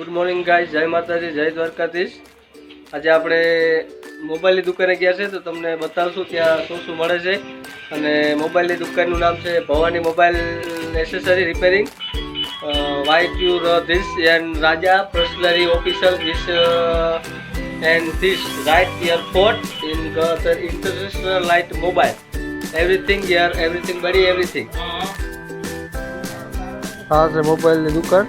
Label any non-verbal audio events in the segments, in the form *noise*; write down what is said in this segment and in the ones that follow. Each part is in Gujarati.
ગુડ મોર્નિંગ ગાય જય માતાજી, જય દ્વારકાધીશ. આજે આપણે મોબાઈલની દુકાને ગયા છે, તો તમને બતાવશું ત્યાં શું શું મળે છે. અને મોબાઈલની દુકાનનું નામ છે Bhavani mobile accessory repairing. Why Q this and Raja પર્સનરી officer this and this right year fort in international light mobile. Everything year everything buddy everything હા છે મોબાઈલની દુકાન.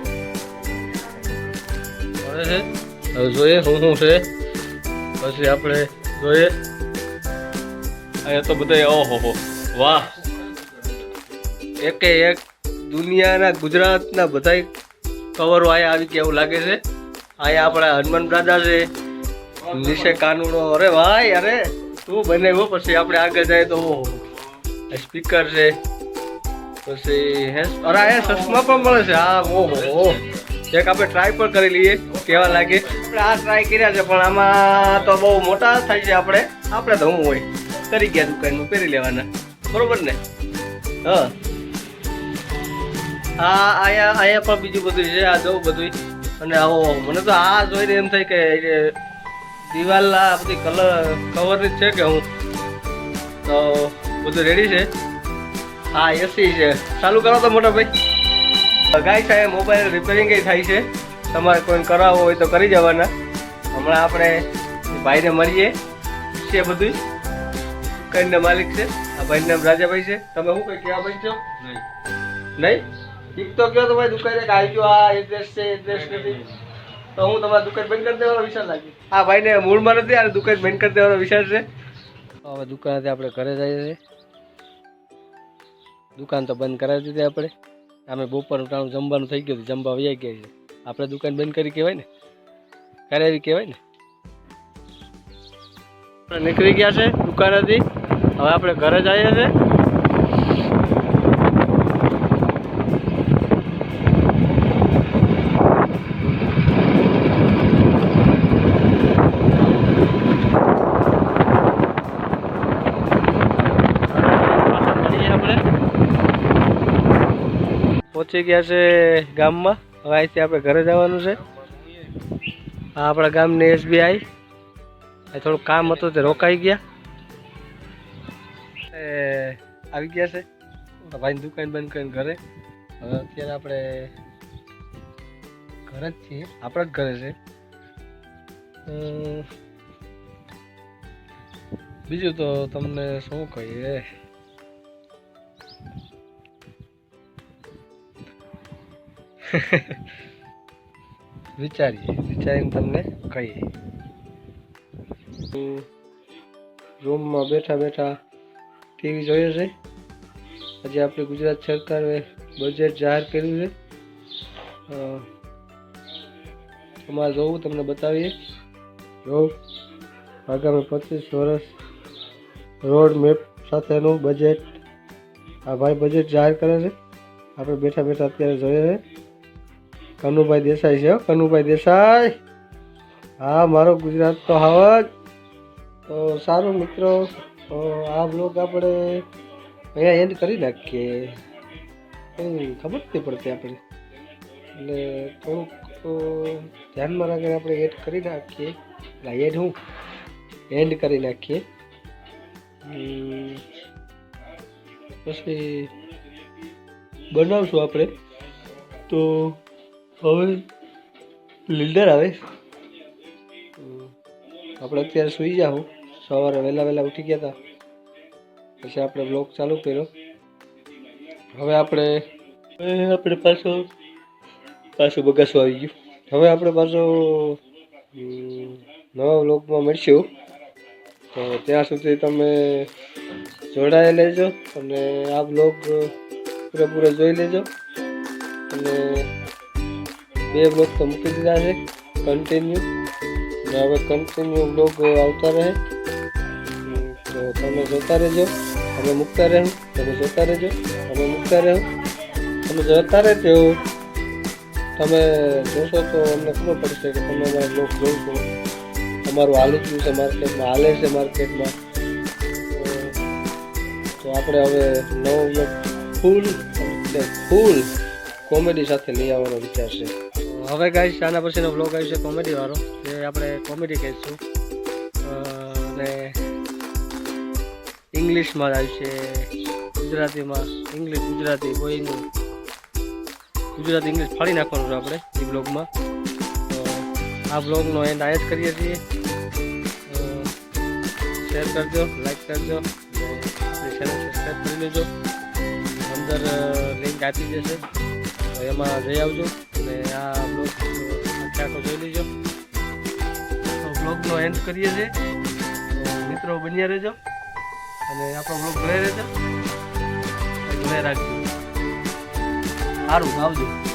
હવે જોઈએ શું શું છે. પછી આપણે જોઈએ. અહીંયા તો બધા ઓહો હો. વાહ. એકે એક દુનિયાના ગુજરાતના બધા કવરો આયા આવી ગયા એવું લાગે છે. અહીંયા આપણા હનુમાન દાદા છે. નિશે કાનુડો. અરે ભાઈ, અરે. શું હો, પછી આપણે આગળ જાય તો, ઓહો. સ્પીકર છે. પછી હે અરે ચશ્મા પણ મળે છે. હા, ઓહો એક આપણે ટ્રાય પણ કરી લઈએ. કેવા લાગે. આપણે આ ટ્રાય કર્યા છે, પણ આમાં તો બહુ મોટા થાય છે આપણે. આપણે તો હું હોય કરી ગયા દુકાનનું પહેરી લેવાના. બરોબર ને? હા. આ અહીંયા અહીંયા પણ બીજું બધું છે, આ જવું બધું. અને આવો, મને તો આ જોઈને એમ થાય કે દિવાલ આ બધી કલર કવર જ છે કે હું? તો બધું રેડી છે. હા એસી છે. ચાલુ કરો તો મોટા ભાઈ. ગાય છે મોબાઈલ રિપેરિંગ થાય છે. તમારે કોઈ કરાવવો હોય તો કરી જવાના. હમણાં આપણે ભાઈને મળીએ. છે બધું દુકાનના માલિક છે? આ ભાઈ નામ રાજાભાઈ છે. તમે શું કઈ કહેવા ભાઈ છો? નહીં. એક તો કહો તો ભાઈ દુકાને કે આવી ગયો આ એડ્રેસ છે એડ્રેસ નથી? તો હું તમારી દુકાન બંધ કરી દેવાનો વિચાર લાગ્યો. આ ભાઈને મૂળમાં નથી આ દુકાન બંધ કરી દેવાનો વિચાર છે. હવે દુકાનેથી આપણે ઘરે જઈએ છીએ. દુકાન તો બંધ કરાવી દીધી આપણે. અમે બપોરનું ટાણું જમવાનું થઈ ગયું હતું જમવા વૈયા ગયા છે આપણે દુકાન બંધ કરી કહેવાય ને? કરાવી કહેવાય ને? નીકળી ગયા છે દુકાનેથી. હવે આપણે ઘરે જઈએ છીએ. પહોંચી ગયા છે ગામમાં. હવે અહીંથી આપણે ઘરે જવાનું છે. આ આપણા ગામની એસબીઆઈ. થોડું કામ હતું તે રોકાઈ ગયા. આવી ગયા છે. ભાઈની દુકાન બંધ કરીને ઘરે. હવે અત્યારે આપણે ઘરે જ છીએ. આપણા જ ઘરે છે. બીજું તો તમને શું કહીએ? *laughs* વિચારીએ, વિચારીને તમને કહીએ. રૂમમાં બેઠા બેઠા ટીવી જોઈએ છે. આજે આપણે ગુજરાત સરકારે બજેટ જાહેર કર્યું છે. અમારે જોવું તમને બતાવીએ. જો આગામી પચીસ વર્ષ રોડ મેપ સાથેનું બજેટ આ ભાઈ બજેટ જાહેર કરે છે. આપણે બેઠા બેઠા અત્યારે જોઈએ છે. કનુભાઈ દેસાઈ છે કનુભાઈ દેસાઈ. હા, મારો ગુજરાત તો હાવ જ. તો સારું મિત્રો, તો આ બ્લોગ આપણે અહીંયા એન્ડ કરી નાખીએ. કંઈ ખબર નથી પડતી આપણે. એટલે થોડુંક ધ્યાનમાં રાખીને આપણે એડ કરી નાખીએ. એટલે એડ હું એન્ડ કરી નાખીએ. પછી બનાવશું આપણે. તો હવે લીડર આવે. આપણે અત્યારે સૂઈ જાઉં સવારે વહેલા વહેલા ઉઠી ગયા હતા પછી આપણે બ્લોગ ચાલુ કર્યો. હવે આપણે આપણે પાછો, પાછું બગાસું આવી ગયું. હવે આપણે પાછો નવા બ્લોગમાં મળશું. તો ત્યાં સુધી તમે જોડાઈ લેજો અને આ બ્લોગ પૂરેપૂરો જોઈ લેજો. અને બે બ્લોક તો મૂકી દીધા છે. કન્ટિન્યુ હવે કન્ટિન્યુ બ્લોગ આવતા રહે. તો તમે જોતા રહેજો. અમે મૂકતા રહે. તમે જોતા રહેજો. અમે મૂકતા રહે. તમે જોતા રહેજો. તમે જોશો તો અમને ખબર પડશે કે તમે અમારા બ્લોગ જોશો તમારું હાલી ગયું છે માર્કેટમાં. હાલે છે માર્કેટમાં. તો આપણે હવે નવો બ્લોગ ફૂલ ફૂલ કોમેડી સાથે લઈ આવવાનો વિચાર છે. હવે ગાઈશ આના પછીનો બ્લોગ છે કોમેડી વાળો, જે આપણે કોમેડી કહીશું. અને ઇંગ્લિશમાં આવશે ગુજરાતીમાં ઇંગ્લિશ ગુજરાતી કોઈનું ગુજરાતી ઇંગ્લિશ ફાડી નાખવાનું છે આપણે એ બ્લોગમાં તો આ બ્લોગનો એન્ડ આ જ કરીએ છીએ. શેર કરજો લાઈક કરજો ચેનલ સબસ્ક્રાઈબ કરી લેજો. અંદર લિંક આપી દેશે. એમાં જઈ આવજો. અને આ બ્લોગ આખે જોઈ લેજો. તો બ્લોગનો એન્ડ કરીએ છીએ. મિત્રો બન્યા રહેજો. અને આપણો બ્લોગ જોઈ રહેજો જોઈ રાખજો. સારું, આવજો.